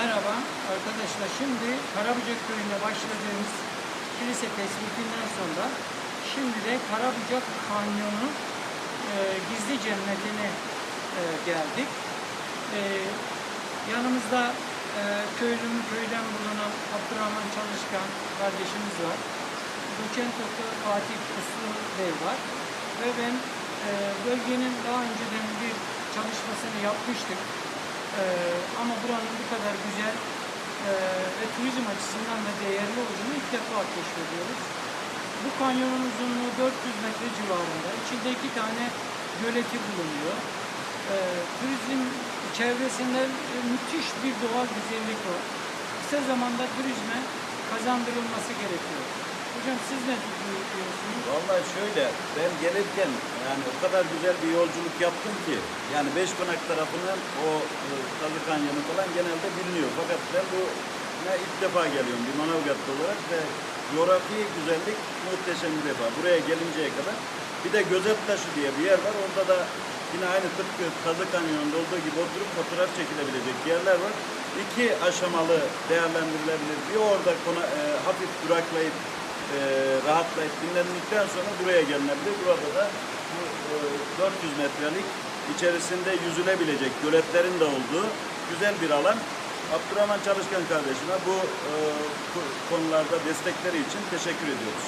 Merhaba arkadaşlar. Şimdi Karabucak köyünde başladığımız kilise tespitinden sonra şimdi de Karabucak Kanyonu e, gizli cennetine e, geldik. E, yanımızda e, köylüm köyden bulunan Abdurrahman Çalışkan kardeşimiz var. Doçent Doktor Fatih Uslu Bey var. Ve ben e, bölgenin daha önceden bir çalışmasını yapmıştık. Ee, ama buranın bu kadar güzel e, ve turizm açısından da değerli olduğunu ilk defa keşfediyoruz. Bu kanyonun uzunluğu 400 metre civarında. İçinde iki tane göleti bulunuyor. Ee, turizm çevresinde e, müthiş bir doğal güzellik var. Kısa zamanda turizme kazandırılması gerekiyor. Hocam siz ne düşünüyorsunuz? Vallahi şöyle, ben gelirken yani o kadar güzel bir yolculuk yaptım ki yani Beşkonak tarafından o e, Kazı Kanyonu falan genelde biliniyor. Fakat ben bu ne ilk defa geliyorum bir Manavgatlı olarak ve coğrafi güzellik muhteşem bir defa. Buraya gelinceye kadar bir de Gözet Taşı diye bir yer var. Orada da yine aynı tıpkı Kazı Kanyonu'nda olduğu gibi oturup fotoğraf çekilebilecek yerler var. İki aşamalı değerlendirilebilir. Bir orada kona, e, hafif duraklayıp e, rahatlayıp dinlendikten sonra buraya gelinebilir. Burada da bu e, 400 metrelik içerisinde yüzülebilecek göletlerin de olduğu güzel bir alan. Abdurrahman Çalışkan kardeşime bu e, konularda destekleri için teşekkür ediyoruz.